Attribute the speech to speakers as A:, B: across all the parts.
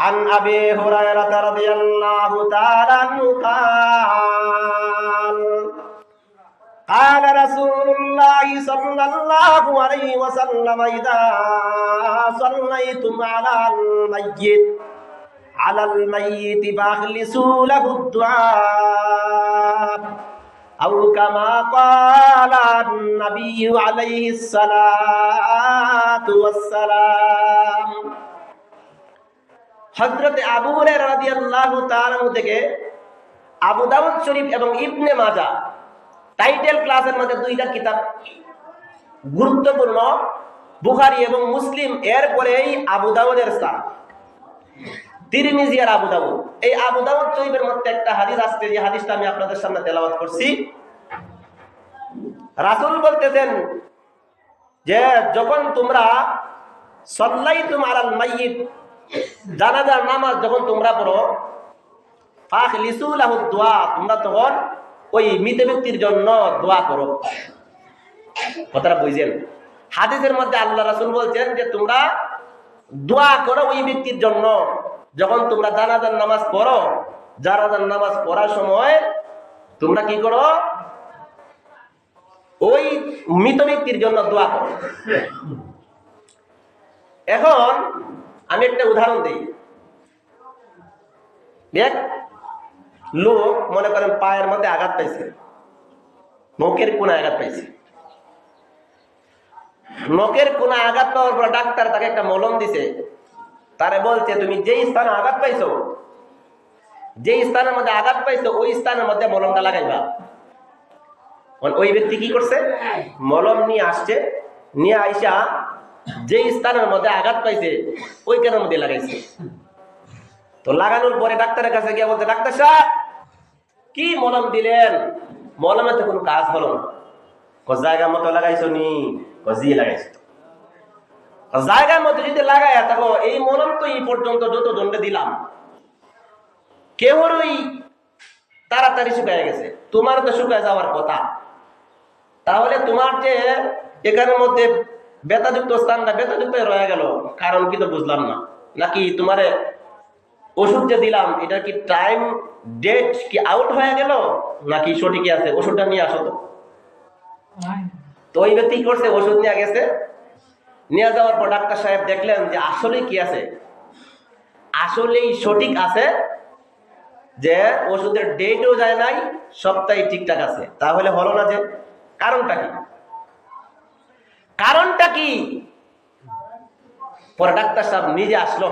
A: عن أبي هريرة رضي الله تعالى عنه قال قال رسول الله صلى الله عليه وسلم إذا صليتم على الميت على الميت فأخلصوا له الدعاء. أو كما قال النبي عليه الصلاة والسلام হজরত আবু থেকে আবু দাউদ শরীফ এবং ইবনে মাজা টাইটেল ক্লাসের মধ্যে দুইটা কিতাব গুরুত্বপূর্ণ, বুখারী এবং মুসলিম। এর পরেই আবু দাউদের স্থান। তিরমিজি আবু দাউদ। এই আবু দাউদ শরীফের মধ্যে একটা হাদিস আসছে, যে হাদিসটা আমি আপনাদের সামনে তেলাওয়াত করছি। রাসূল বলতেছেন যে, যখন তোমরা সাল্লাইতুম আলাল মাইয়িত জানাজার নামাজ যখন তোমরা পড়ো ফাখ লিসুলাহু দোয়া, তোমরা তখন ওই মৃত ব্যক্তির জন্য দোয়া করো। কথাটা বুঝছেন হাদিসের মধ্যে আল্লাহ রাসূল বলছেন যে, তোমরা দোয়া করো ওই ব্যক্তির জন্য। যখন তোমরা জানাজার নামাজ পড়ো, জানাজার নামাজ পড়ার সময় তোমরা কি করো? ওই মৃত ব্যক্তির জন্য দোয়া করো। এখন আমি একটা উদাহরণ দিই। দেখ, লোক মনে করেন পায়ের মধ্যে আঘাত পাইছে। নখের কোনায় আঘাত পাইছে। নখের কোনায় আঘাত পাওয়ার পর ডাক্তার তাকে একটা মলম দিছে। তারে বলছে, তুমি যেই স্থানে আঘাত পাইছো, যেই স্থানের মধ্যে আঘাত পাইছো, ওই স্থানের মধ্যে মলমটা লাগাইবা। ওই ব্যক্তি কি করছে? মলম নিয়ে আসছে, নিয়ে আইসা যেই স্থানের মধ্যে আঘাত পাইছে, ওইখানের মধ্যে লাগাইছে। তো লাগানোর পরে ডাক্তারের কাছে গিয়ে বলতে ডাক্তার সাহেব, কি মলম দিলেন? মলমে তো কোনো কাজ হলো না। জায়গা মতো লাগাইছো নি, ক জি লাগাইছো। জায়গার মতো যদি লাগাই থাকো এই মলম তো এই পর্যন্ত যত দণ্ডে দিলাম কেউরই তাড়াতাড়ি শুকায় গেছে। তোমার তো শুকায় যাওয়ার কথা। তাহলে তোমার যে এখানের মধ্যে বেতাযুক্ত স্থানটা বেতাযুক্ত রয়ে গেল কারণ কি তো বুঝলাম না। নাকি তোমারে ওষুধ যে দিলাম এটা কি টাইম ডেট কি আউট হয়ে গেল নাকি সঠিকই আছে? ওষুধটা নিয়ে আসো তো। তো ওই ব্যক্তি কি করছে? ওষুধ নিয়ে গেছে। নিয়ে যাওয়ার পর ডাক্তার সাহেব দেখলেন যে আসলে কি আছে? আসলেই সঠিক আছে যে ওষুধের ডেটও যায় নাই সপ্তাহে ঠিকঠাক আছে। তাহলে হলো না যে কারণটা কি? কারণটা কি? পরে ডাক্তার সাহেব নিজে আসলো।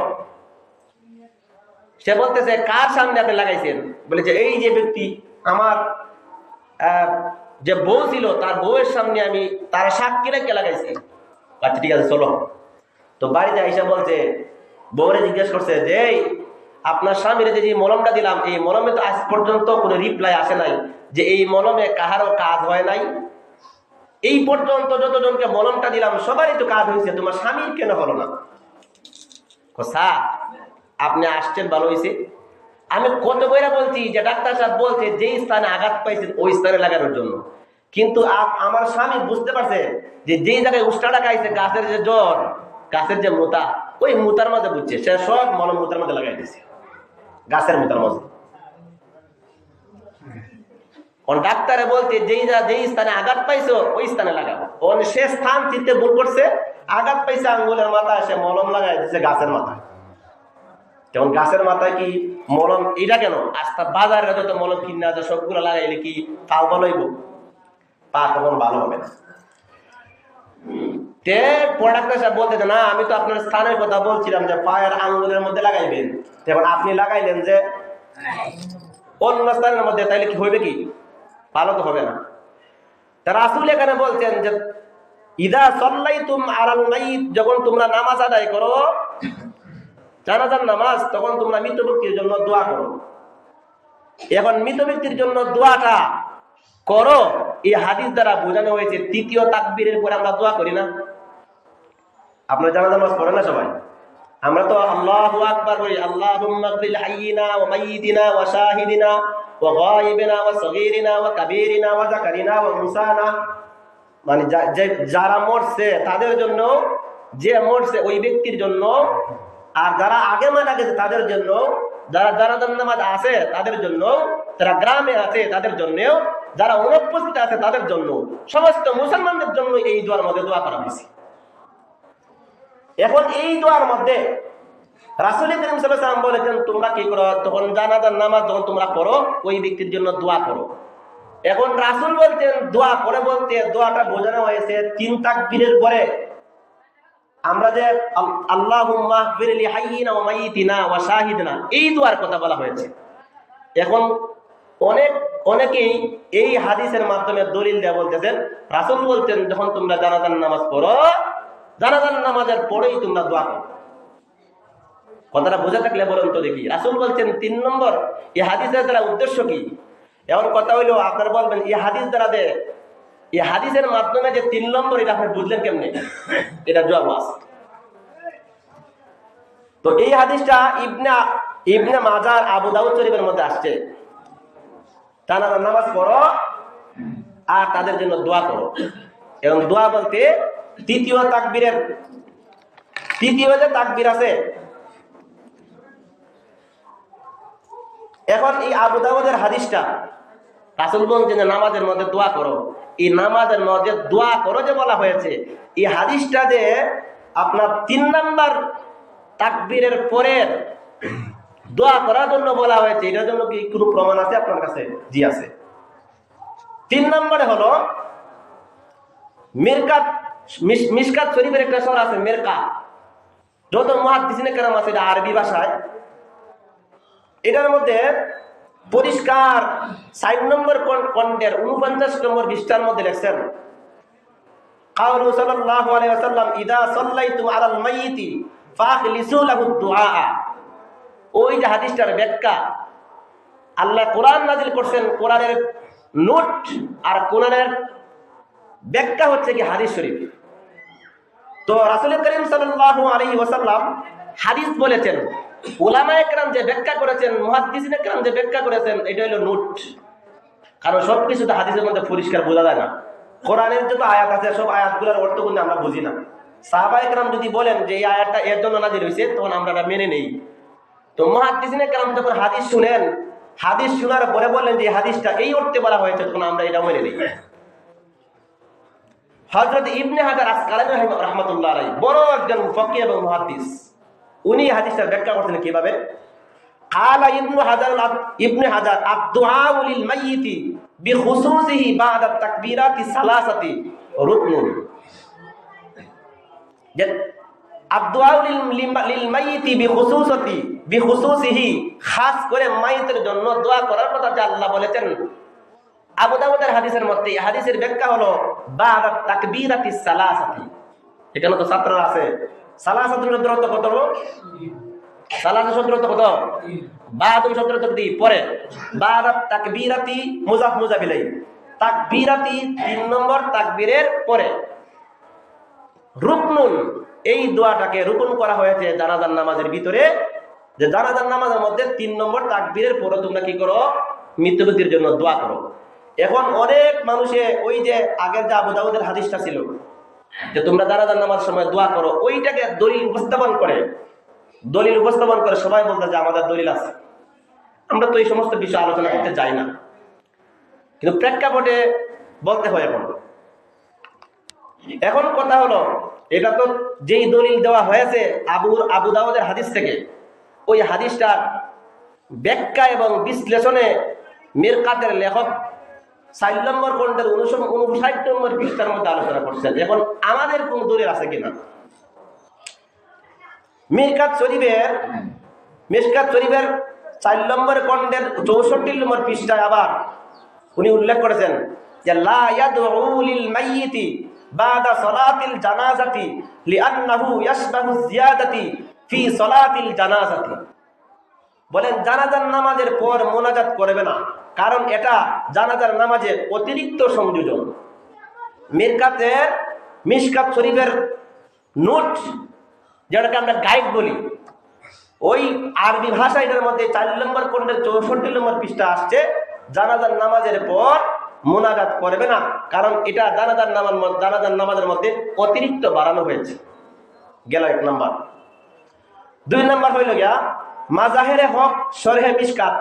A: সে বলতেছে, কার সামনে আপনি লাগাইছেন? বলেছে এই যে ব্যক্তি, আমার যে বউ ছিল, তার বউয়ের সামনে আমি, তার সাক্ষী রেখে লাগাইছি। আচ্ছা ঠিক আছে, চলো। তো বাড়িতে আইসা বলছে, বউরে জিজ্ঞেস করছে যে, এই, আপনার স্বামীর যে মলমটা দিলাম, এই মলমে তো আজ পর্যন্ত কোনো রিপ্লাই আসে নাই, যে এই মলমে কাহারও কাজ হয় নাই? এই পর্যন্ত যতজনকে মলমটা দিলাম, সবারই তো কাজ হয়েছে। তোমার স্বামীর কেন হলো না? আপনি আসছেন, ভালো হয়েছে আমি কত বইরা বলছি যে ডাক্তার সাহেব বলছে, যেই স্থানে আঘাত পাইছেন, ওই স্থানে লাগানোর জন্য। কিন্তু আমার স্বামী বুঝতে পারছে যে যেই জায়গায় উষ্টাটা খাইছে গাছের যে জ্বর, গাছের যে মোতা ওই মোতার মাঝে বুঝছে, সে সব মলম মোতার মধ্যে লাগাই দিছে গাছের মোতার মাঝে ডাক্তারে বলছে যেই যা যেই স্থানে আঘাত পাইছো ওই স্থানে লাগাবো ওন সে স্থান চিনতে ভুল করছে আঘাত পাইছে আঙ্গুলের মাথায় সে মলম লাগাই দিছে গাছের মাথায়। যেমন গাছের মাথায় কি মলম? এটা কেন? আস্তা বাজারে যত মলম কিনে আছে, সবগুলো লাগাইলে কি পাও ভালো পা তখন ভালো হবে না। তে না, আমি তো আপনার স্থানের কথা বলছিলাম যে পায়ের আঙ্গুলের মধ্যে লাগাইবেন। আপনি লাগাইলেন যে অন্য স্থানের মধ্যে, তাইলে কি হইবে কি? ভালো তো হবে না। রাসুল এখানে বলছেন যে, ইদা সল্লাই তুম আলাল মাইত যখন তোমরা নামাজ আদায় করো, জানাজার নামাজ, তখন তোমরা মৃত ব্যক্তির জন্য দোয়া করো। এখন মৃত ব্যক্তির জন্য দোয়াটা করো, এই হাদিস দ্বারা বোঝানো হয়েছে, তৃতীয় তাকবীরের পরে আমরা দোয়া করি না। আপনারা জানাজা নামাজ পড়েন না সবাই? আমরা তো আল্লাহু আকবার আল্লাহুম্মা গফির হাইয়িনা ওয়া মাইয়িতিনা ওয়া শাহিদিনা কাবীরিনা ওয়া যাকারিনা ওয়া মুসানা মানে যারা মরছে তাদের জন্য, যে মরছে ওই ব্যক্তির জন্য, আর যারা আগে মারা গেছে তাদের জন্য, যারা জানাজান নামাজ আছে তাদের জন্য, যারা গ্রামে আছে তাদের জন্যও, যারা অনুপস্থিত আছে তাদের জন্য, সমস্ত মুসলমানদের জন্য এই দোয়ার মধ্যে দোয়া করা হয়েছে। এখন এই দোয়ার মধ্যে রাসুল করিম সাল্লাম বলেছেন, তোমরা কি করো? তখন জানাজার নামাজ যখন তোমরা পড়ো, ওই ব্যক্তির জন্য দোয়া করো এখন রাসুল বলতেন দোয়া করে বলতে দোয়াটা বোঝানো হয়েছে তিন তাকবীরের পরে। আমরা যে আল্লাহ ওয়া শাহিদনা, এই দোয়ার কথা বলা হয়েছে। এখন অনেক, অনেকেই এই হাদিসের মাধ্যমে দলিল দেওয়া বলতেছেন, রাসুল বলতেন যখন তোমরা জানাজান নামাজ পড়ো জানাজান নামাজের পরেই তোমরা দোয়া করো। কথাটা বোঝা থাকলে বলুন তো দেখি। রাসুল বলছেন, তিন নম্বর, এই হাদিসের দ্বারা উদ্দেশ্য কি? এমন কথা হইল, আপনারা বলবেন, এই হাদিস দ্বারা দে এই হাদিসের মাধ্যমে যে তিন নম্বর, এটা আপনি বুঝলেন কেমনে? এটা জবাব আছে। তো এই হাদিসটা ইবনা ইবনে মাজার আবু দাউদ শরীফের মধ্যে আসছে। তারা নামাজ পড়ো আর তাদের জন্য দোয়া করো। এবং দোয়া বলতে, তৃতীয় তাকবীরের, তৃতীয় যে তাকবীর আছে এখন এই আবু দাউদের হাদিসটা রাসুল বলছেন যে নামাজের মধ্যে দোয়া করো, এই নামাজের মধ্যে দোয়া করো যে বলা হয়েছে, এই হাদিসটা যে আপনার তিন নাম্বার তাকবীরের পরের দোয়া করার জন্য বলা হয়েছে, এটার জন্য কি কোনো প্রমাণ আছে আপনার কাছে? জি আছে। তিন নম্বরে হলো, মিরকাত, মিস- মিসকাত শরীফের একটা শহর আছে, মেরকা। যত মহাদিসিনে কেরাম আছে, এটা আরবি ভাষায়। এটার মধ্যে পরিষ্কার সাইড নম্বর কন্টের? উনপঞ্চাশ নম্বর বিস্তার মধ্যে লেখছেন ওই যে হাদিসটার আল্লাহ কোরআন করছেন, কোরআনের নোট আর কোরআনের হচ্ছে কি শরীফ। তো রাসুল করিম সাল্লাহ হাদিস বলেছেন ওলামা একরাম যে ব্যাখ্যা করেছেন মুহাদ্দিসিন একরাম যে ব্যাখ্যা করেছেন, এটা হলো নোট। কারণ তো হাদিসের মধ্যে পরিষ্কার বোঝা যায় না। কোরআনের যত আয়াত আছে, সব আয়াতগুলোর অর্থ কিন্তু আমরা বুঝি না। সাহাবা একরাম যদি বলেন যে এই আয়াতটা এর জন্য নাজিল হয়েছে তখন আমরা মেনে নেই। তো মহাদিসিনে কালাম যখন হাদিস শুনেন, হাদিস শোনার পরে বললেন যে হাদিসটা এই অর্থে বলা হয়েছে, তখন আমরা এটা মেনে নিই। হজরত ইবনে হাজার রহমতুল্লাহ বড় একজন ফকি এবং মহাদিস উনি এই হাদিসটার ব্যাখ্যা করছেন কিভাবে قال ابن حجر ابن حجر الدعاء للميت بخصوصه بعد التكبيرات الثلاثه ركن যে আব্দুআ লিল লিল মাইয়িতি বিখুসুসতি বিখুসুসিহি খাস করে মাইতের জন্য দোয়া করার কথা যে আল্লাহ বলেছেন আবু দাউদের হাদিসের মধ্যে এই হাদিসের ব্যাখ্যা হলো বাদা তাকবীরাতি সালাসাতি এখানে তো ছাত্ররা আছে সালাসাতুর অর্থ কত কত? কি পরে। মুজাফ তাকবীরাতি তিন নম্বর পরে। রুকনুন, এই দোয়াটাকে রুকুন করা হয়েছে জানাজার নামাজের ভিতরে। যে নামাজের মধ্যে তিন নম্বর তাকবীরের পরে তোমরা কি করো? মৃত্যুবতির জন্য দোয়া করো। এখন অনেক মানুষে ওই যে আগের যে আবু হাদিসটা ছিল যে তোমরা জানাজার নামাজ সময় দোয়া করো, ওইটাকে দলিল উপস্থাপন করে। দলিল উপস্থাপন করে সবাই বলতে যে আমাদের দলিল আছে। আমরা তো এই সমস্ত বিষয় আলোচনা করতে যাই না। কিন্তু প্রেক্ষাপটে বলতে হয় এখন। এখন কথা হলো, এটা তো যেই দলিল দেওয়া হয়েছে আবুর আবু দাউদের হাদিস থেকে, ওই হাদিসটার ব্যাখ্যা এবং বিশ্লেষণে মিরকাতের লেখক চার নম্বর খন্ডের উনষাট নম্বর পৃষ্ঠার মধ্যে আলোচনা করছেন এখন আমাদের কোন দলিল আছে কিনা? মিরকাত শরীফের, মিসকাত শরীফের চার নম্বর খন্ডের চৌষট্টি নম্বর পৃষ্ঠায় আবার উনি উল্লেখ করেছেন যে বাদা সলাতিল জানাজাতি লিআন্নাহু ইয়াশবাহু জিয়াদাতি ফি সলাতিল জানাজাতি। বলেন, জানাজার নামাজের পর মোনাজাত করবে না। কারণ এটা জানাজার নামাজের অতিরিক্ত সংযোজন। মিরকাতের মিসকাত শরীফের নোট, যেটাকে আমরা গাইড বলি, ওই আরবি ভাষা এটার মধ্যে চার নম্বর খন্ডের চৌষট্টি নম্বর পৃষ্ঠা আসছে, জানাজার নামাজের পর মোনাজাত করবে না। কারণ এটা জানাজার নামাজ, জানাজার নামাজের মধ্যে অতিরিক্ত বাড়ানো হয়েছে। গেল এক নম্বর। দুই নম্বর হইল গিয়া মাজাহের হক সরহে মিসকাত।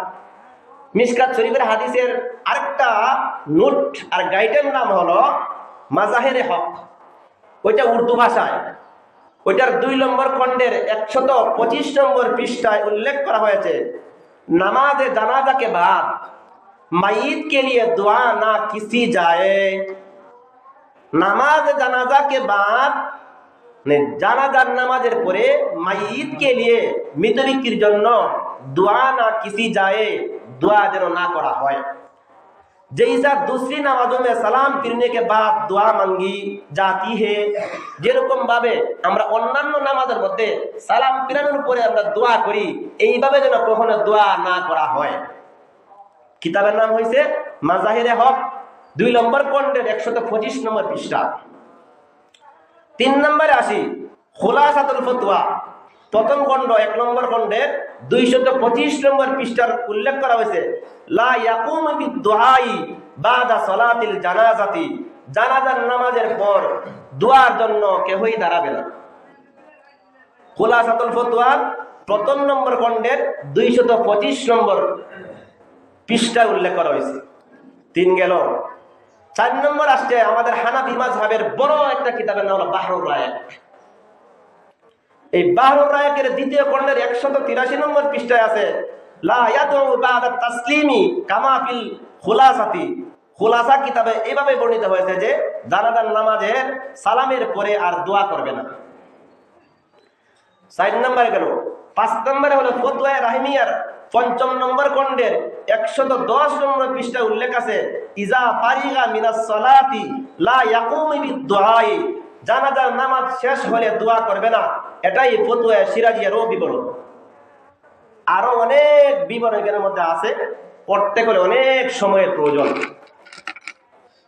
A: মিসকাত শরীফের হাদিসের আরেকটা নোট আর গাইডের নাম হলো মাজাহের হক। ওইটা উর্দু ভাষায়। ওইটার দুই নম্বর খণ্ডের একশত পঁচিশ নম্বর পৃষ্ঠায় উল্লেখ করা হয়েছে, নামাজে জানাজাকে বাদ মাইদ কে লিয়ে দোয়া না কিসি যায়। নামাজ জানাজাকে বাদ জানাজার নামাজের পরে মাইদ কে লিয়ে মৃত ব্যক্তির জন্য দোয়া না কিসি যায় দোয়া যেন না করা হয় जैसा दूसरी नमाजों में सलाम फिरने के बाद দোয়া মাঙ্গি জাতি হে যেরকম ভাবে আমরা অন্যান্য নামাজের মধ্যে সালাম ফিরানোর পরে আমরা দোয়া করি এইভাবে যেন কখনো দোয়া না করা হয় কিতাবের নাম হয়েছে মাজাহিরে হক দুই নম্বর খণ্ডের একশত পঁচিশ নম্বর পৃষ্ঠা তিন নম্বরে আসি, খোলাসাতুল ফতুয়া। প্রথম খণ্ড, এক নম্বর খণ্ডের দুইশত পঁচিশ নম্বর পৃষ্ঠার উল্লেখ করা হয়েছে। লা ইয়াকুম বিদুআই বাদা সালাতিল জানাজাতি, জানাজার নামাজের পর দোয়ার জন্য কেহই দাঁড়াবে না। খোলাসাতুল ফতুয়ার প্রথম নম্বর খণ্ডের দুইশত পঁচিশ নম্বর পৃষ্ঠায় উল্লেখ করা হয়েছে। তিন গেল চার নম্বর আসছে আমাদের হানাফি মাযহাবের বড় একটা কিতাবের নাম হলো বাহরুর রায়ক। এই বাহরুর রায়কের দ্বিতীয় খণ্ডের একশত তিরাশি নম্বর পৃষ্ঠায় আছে, লা ইয়াদউ বাদা তাসলিমি কামা খুলাসাতি। খুলাসা কিতাবে এইভাবে বর্ণিত হয়েছে যে জানাজার নামাজের সালামের পরে আর দোয়া করবে না। চার নম্বরে গেল পাঁচ নম্বরে হলো ফতুয়ায় রাহিমিয়ার পঞ্চম নম্বর খণ্ডের একশত দশ নম্বর পৃষ্ঠা উল্লেখ আছে, ইজা ফারিগা মিনাস সালাতি লা ইয়াকুমি বিদুআই জানাজার নামাজ শেষ হলে দোয়া করবে না। এটাই ফতুয়ায় সিরাজিয়ারও বিবরণ আরও অনেক বিবরণ এখানের মধ্যে আছে পড়তে গেলে অনেক সময়ের প্রয়োজন।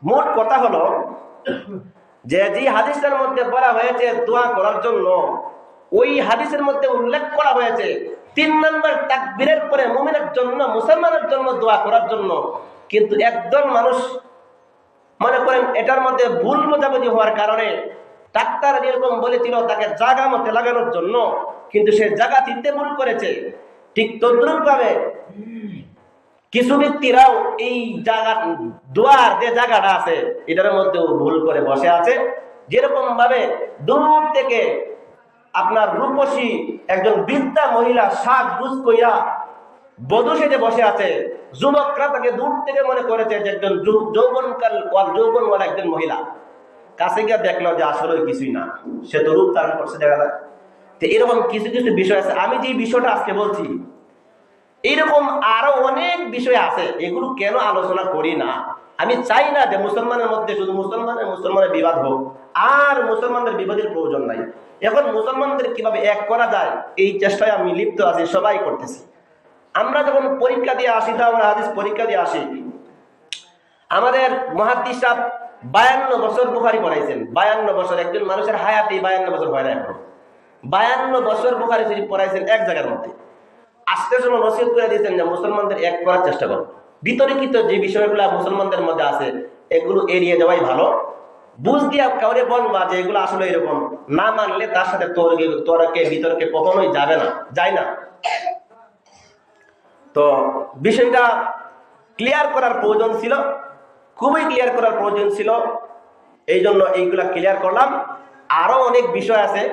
A: মোট কথা হলো যে যে হাদিসের মধ্যে বলা হয়েছে দোয়া করার জন্য ওই হাদিসের মধ্যে উল্লেখ করা হয়েছে, তিন নম্বর তাকবীরের পরে মুমিনের জন্য, মুসলমানের জন্য দোয়া করার জন্য। কিন্তু একজন মানুষ মনে করেন এটার মধ্যে ভুল বোঝাবুঝি হওয়ার কারণে ডাক্তার যেরকম বলেছিল তাকে জাগা মতে লাগানোর জন্য, কিন্তু সে জায়গা চিনতে ভুল করেছে। ঠিক তদ্রুপ ভাবে কিছু ব্যক্তিরাও এই জায়গা দোয়ার যে জায়গাটা আছে, এটার মধ্যেও ভুল করে বসে আছে। যেরকম ভাবে দূর থেকে আপনার রূপসী একজন বৃদ্ধা মহিলা শাক বুঝ কইয়া বধূ সেজে বসে আছে। যুবকরা তাকে দূর থেকে মনে করেছে যে একজন যৌবনকাল যৌবনওয়ালা একজন মহিলা। কাছে গিয়ে দেখল যে আসলে কিছুই না। সে তো রূপ ধারণ করছে, দেখা যায় তো এরকম কিছু কিছু বিষয় আছে। আমি যে বিষয়টা আজকে বলছি এইরকম আরও অনেক বিষয় আছে। এগুলো কেন আলোচনা করি না? আমি চাই না যে মুসলমানের মধ্যে শুধু মুসলমানের মুসলমানের বিবাদ হোক। আর মুসলমানদের বিবাদের প্রয়োজন নাই। এখন মুসলমানদের কীভাবে এক করা যায়? এই চেষ্টায় আমি লিপ্ত আছি, সবাই করতেছি। আমরা যখন পরীক্ষা দিয়ে আসি তো আমরা হাদিস পরীক্ষা দিয়ে আসি। আমাদের মহাদ্দিস সাহেব বায়ান্ন বছর বুখারি পড়াইছেন। বায়ান্ন বছর, একজন মানুষের হায়াতে বায়ান্ন বছর হয় না এখন। বায়ান্ন বছর বুখারি শরীফ পড়াইছেন এক জায়গার মধ্যে। আস্তে সময় নসিহত করে দিয়েছেন যে মুসলমানদের এক করার চেষ্টা করো। বিতর্কিত যে বিষয়গুলো মুসলমানদের মধ্যে আছে, এগুলো এড়িয়ে যাওয়াই ভালো। বুঝ দিয়া কাউরে বলবা যে এগুলো আসলে এরকম। না মানলে তার সাথে তোর তোরকে বিতর্কে কখনোই যাবে না, যায় না। তো বিষয়টা ক্লিয়ার করার প্রয়োজন ছিল, খুবই ক্লিয়ার করার প্রয়োজন ছিল। এই জন্য এইগুলা ক্লিয়ার করলাম। আরও অনেক বিষয় আছে।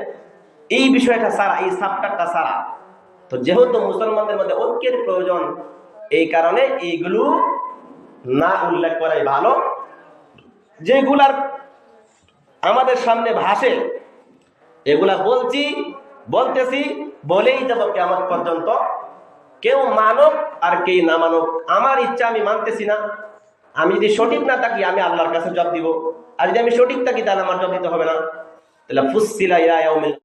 A: এই বিষয়টা সারা এই সাবটারটা সারা তো যেহেতু মুসলমানদের মধ্যে ঐক্যের প্রয়োজন, এই কারণে এইগুলো না উল্লেখ করাই ভালো। যেগুলার আমাদের সামনে ভাসে। এগুলা বলছি, বলতেছি, বলেই যাব কেমন পর্যন্ত। কেউ মানব আর কেউ না মানব আমার ইচ্ছা আমি মানতেছি না। আমি যদি সঠিক না থাকি, আমি আল্লাহর কাছে জব দিব। আর যদি আমি সঠিক থাকি, তাহলে আমার জব দিতে হবে না। তাহলে ফুসিলা ইয়া